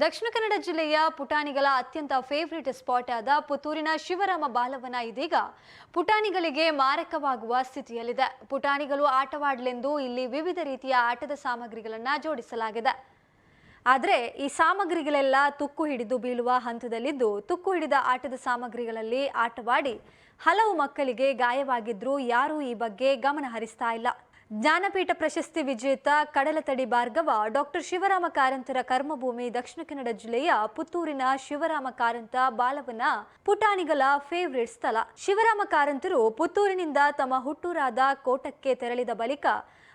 ದಕ್ಷಿಣ ಕನ್ನಡ ಜಿಲ್ಲೆಯ ಪುಟಾಣಿಗಳ ಅತ್ಯಂತ favourite spot ಆದ ಪುತ್ತೂರಿನ ಶಿವರಾಮ ಬಾಲವನ ಇದೀಗ ಪುಟಾಣಿಗಳಿಗೆ ಮಾರಕವಾಗುವ ಸ್ಥಿತಿಯಲ್ಲಿದೆ. ಪುಟಾಣಿಗಳು ಆಟವಾಡಲೆಂದು ಇಲ್ಲಿ ವಿವಿಧ ರೀತಿಯ ಆಟದ ಸಾಮಗ್ರಿಗಳನ್ನು ಜೋಡಿಸಲಾಗಿದೆ. ಆದರೆ ಈ ಸಾಮಗ್ರಿಗಳೆಲ್ಲ ತುಕ್ಕು ಹಿಡಿದು ಬೀಳುವ ಹಂತದಲ್ಲಿದ್ದು, ತುಕ್ಕು ಹಿಡಿದ ಆಟದ ಸಾಮಗ್ರಿಗಳಲ್ಲಿ ಆಟವಾಡಿ ಹಲವು ಮಕ್ಕಳಿಗೆ ಗಾಯವಾಗಿದ್ರೂ ಯಾರೂ ಈ ಬಗ್ಗೆ ಗಮನ ಹರಿಸ್ತಾ ಇಲ್ಲ. ಜ್ಞಾನಪೀಠ ಪ್ರಶಸ್ತಿ ವಿಜೇತ ಕಡಲತಡಿ ಭಾರ್ಗವ ಡಾಕ್ಟರ್ ಶಿವರಾಮ ಕಾರಂತರ ಕರ್ಮಭೂಮಿ ದಕ್ಷಿಣ ಕನ್ನಡ ಜಿಲ್ಲೆಯ ಪುತ್ತೂರಿನ ಶಿವರಾಮ ಕಾರಂತ ಬಾಲವನ ಪುಟಾಣಿಗಳ ಫೇವ್ರೇಟ್ ಸ್ಥಳ. ಶಿವರಾಮ ಕಾರಂತರು ಪುತ್ತೂರಿನಿಂದ ತಮ್ಮ ಹುಟ್ಟೂರಾದ ಕೋಟಕ್ಕೆ ತೆರಳಿದ ಬಳಿಕ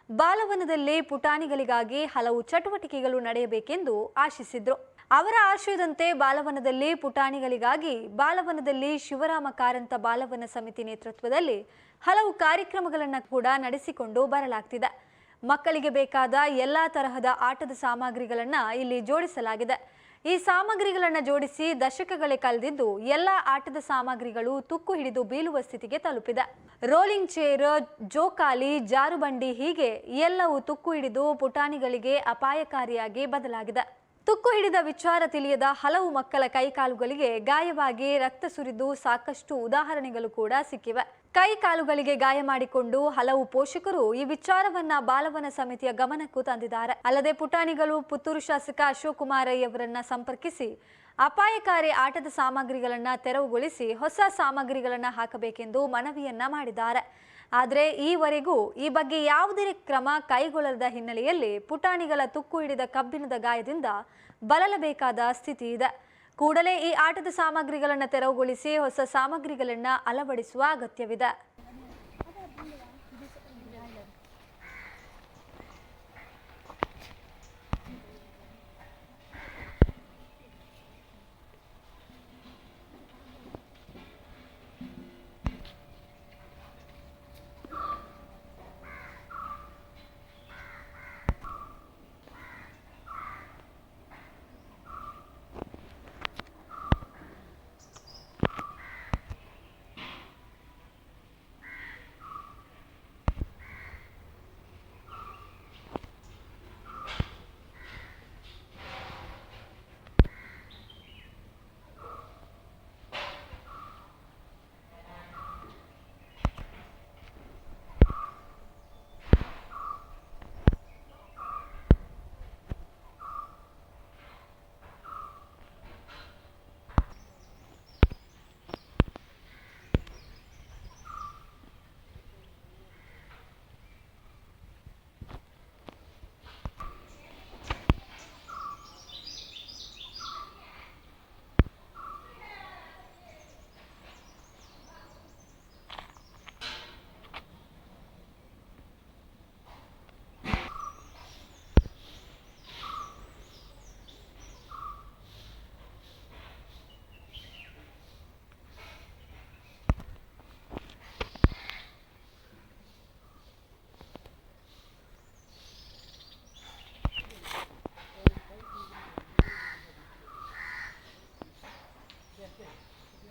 ಬಾಲವನದಲ್ಲಿ ಪುಟಾಣಿಗಳಿಗಾಗಿ ಹಲವು ಚಟುವಟಿಕೆಗಳು ನಡೆಯಬೇಕೆಂದು ಆಶಿಸಿದ್ರು. ಅವರ ಆಶಯದಂತೆ ಬಾಲವನದಲ್ಲಿ ಪುಟಾಣಿಗಳಿಗಾಗಿ ಬಾಲವನದಲ್ಲಿ ಶಿವರಾಮ ಕಾರಂತ ಬಾಲವನ ಸಮಿತಿ ನೇತೃತ್ವದಲ್ಲಿ ಹಲವು ಕಾರ್ಯಕ್ರಮಗಳನ್ನು ಕೂಡ ನಡೆಸಿಕೊಂಡು ಬರಲಾಗ್ತಿದೆ. ಮಕ್ಕಳಿಗೆ ಬೇಕಾದ ಎಲ್ಲ ತರಹದ ಆಟದ ಸಾಮಗ್ರಿಗಳನ್ನು ಇಲ್ಲಿ ಜೋಡಿಸಲಾಗಿದೆ. ಈ ಸಾಮಗ್ರಿಗಳನ್ನು ಜೋಡಿಸಿ ದಶಕಗಳೇ ಕಳೆದಿದ್ದು ಎಲ್ಲ ಆಟದ ಸಾಮಗ್ರಿಗಳು ತುಕ್ಕು ಹಿಡಿದು ಬೀಳುವ ಸ್ಥಿತಿಗೆ ತಲುಪಿದೆ. ರೋಲಿಂಗ್ ಚೇರ್, ಜೋಕಾಲಿ, ಜಾರುಬಂಡಿ ಹೀಗೆ ಎಲ್ಲವೂ ತುಕ್ಕು ಹಿಡಿದು ಪುಟಾಣಿಗಳಿಗೆ ಅಪಾಯಕಾರಿಯಾಗಿ ಬದಲಾಗಿದೆ. ತುಕ್ಕು ಹಿಡಿದ ವಿಚಾರ ತಿಳಿಯದ ಹಲವು ಮಕ್ಕಳ ಕೈಕಾಲುಗಳಿಗೆ ಗಾಯವಾಗಿ ರಕ್ತ ಸುರಿದು ಸಾಕಷ್ಟು ಉದಾಹರಣೆಗಳು ಕೂಡ ಸಿಕ್ಕಿವೆ. ಕೈ ಕಾಲುಗಳಿಗೆ ಗಾಯ ಮಾಡಿಕೊಂಡು ಹಲವು ಪೋಷಕರು ಈ ವಿಚಾರವನ್ನ ಬಾಲವನ ಸಮಿತಿಯ ಗಮನಕ್ಕೂ ತಂದಿದ್ದಾರೆ. ಅಲ್ಲದೆ ಪುಟಾಣಿಗಳು, ಪುತ್ತೂರು ಶಾಸಕ ಅಶೋಕ್ ಸಂಪರ್ಕಿಸಿ ಅಪಾಯಕಾರಿ ಆಟದ ಸಾಮಗ್ರಿಗಳನ್ನ ತೆರವುಗೊಳಿಸಿ ಹೊಸ ಸಾಮಗ್ರಿಗಳನ್ನ ಹಾಕಬೇಕೆಂದು ಮನವಿಯನ್ನ ಮಾಡಿದ್ದಾರೆ. ಆದರೆ ಈವರೆಗೂ ಈ ಬಗ್ಗೆ ಯಾವುದೇ ಕ್ರಮ ಕೈಗೊಳ್ಳದ ಹಿನ್ನೆಲೆಯಲ್ಲಿ ಪುಟಾಣಿಗಳ ತುಕ್ಕು ಹಿಡಿದ ಕಬ್ಬಿಣದ ಗಾಯದಿಂದ ಬಳಲಬೇಕಾದ ಸ್ಥಿತಿ ಇದೆ. ಕೂಡಲೇ ಈ ಆಟದ ಸಾಮಗ್ರಿಗಳನ್ನು ತೆರವುಗೊಳಿಸಿ ಹೊಸ ಸಾಮಗ್ರಿಗಳನ್ನು ಅಳವಡಿಸುವ ಅಗತ್ಯವಿದೆ.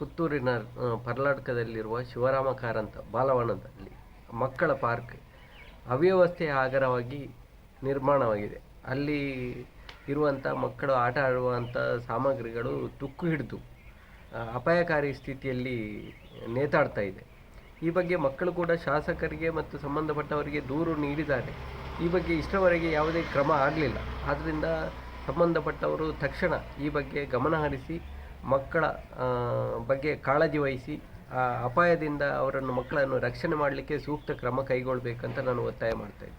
ಪುತ್ತೂರಿನ ಪರ್ಲಾಡ್ಕದಲ್ಲಿರುವ ಶಿವರಾಮ ಕಾರಂತ, ಬಾಲವನದಲ್ಲಿ, ಮಕ್ಕಳ ಪಾರ್ಕ್ ಅವ್ಯವಸ್ಥೆಯ ಆಗರವಾಗಿ ನಿರ್ಮಾಣವಾಗಿದೆ. ಅಲ್ಲಿ ಇರುವಂಥ ಮಕ್ಕಳು ಆಟ ಆಡುವಂಥ ಸಾಮಗ್ರಿಗಳು ತುಕ್ಕು ಹಿಡಿದು ಅಪಾಯಕಾರಿ ಸ್ಥಿತಿಯಲ್ಲಿ ನೇತಾಡ್ತಾ ಇದೆ. ಈ ಬಗ್ಗೆ ಮಕ್ಕಳು ಕೂಡ ಶಾಸಕರಿಗೆ ಮತ್ತು ಸಂಬಂಧಪಟ್ಟವರಿಗೆ ದೂರು ನೀಡಿದ್ದಾರೆ. ಈ ಬಗ್ಗೆ ಇಷ್ಟರವರೆಗೆ ಯಾವುದೇ ಕ್ರಮ ಆಗಲಿಲ್ಲ. ಆದ್ದರಿಂದ ಸಂಬಂಧಪಟ್ಟವರು ತಕ್ಷಣ ಈ ಬಗ್ಗೆ ಗಮನ ಹರಿಸಿ ಮಕ್ಕಳ ಬಗ್ಗೆ ಕಾಳಜಿ ವಹಿಸಿ, ಆ ಅಪಾಯದಿಂದ ಅವರನ್ನು ಮಕ್ಕಳನ್ನು ರಕ್ಷಣೆ ಮಾಡಲಿಕ್ಕೆ ಸೂಕ್ತ ಕ್ರಮ ಕೈಗೊಳ್ಳಬೇಕಂತ ನಾನು ಒತ್ತಾಯ ಮಾಡ್ತಾ